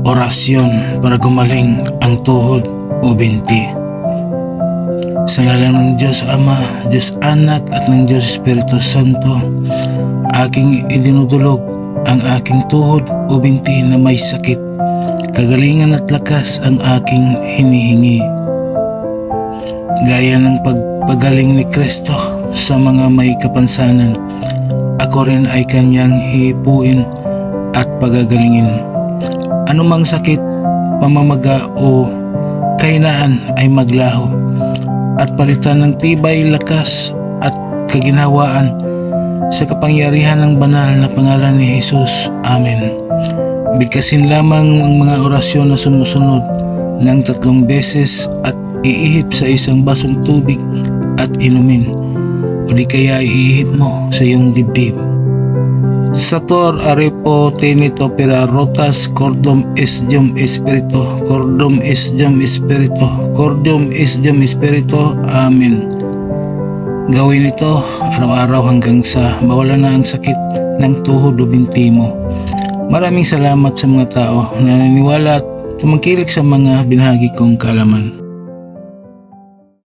Orasyon para gumaling ang tuhod o binti. Sa ngalan ng Diyos Ama, Diyos Anak at ng Diyos Espiritu Santo, aking idinudulog ang aking tuhod o binti na may sakit. Kagalingan at lakas ang aking hinihingi. Gaya ng pagpagaling ni Kristo sa mga may kapansanan, ako rin ay kanyang hihipuin at pagagalingin. Anumang sakit, pamamaga o kainaan ay maglaho at palitan ng tibay, lakas at kaginhawaan sa kapangyarihan ng banal na pangalan ni Jesus. Amen. Bigkasin lamang ang mga orasyon na sumusunod ng tatlong beses at iihip sa isang basong tubig at inumin o di kaya iihip mo sa iyong dibdib. Sator arepo tenito pera rotas cordum esdium espirito cordum esdium espirito cordum esdium espirito amen Gawin ito araw-araw hanggang sa mawala na ang sakit ng tuhod o binti mo. Maraming salamat sa mga tao na naniniwala at tumangkilik sa mga binahagi kong kalaman.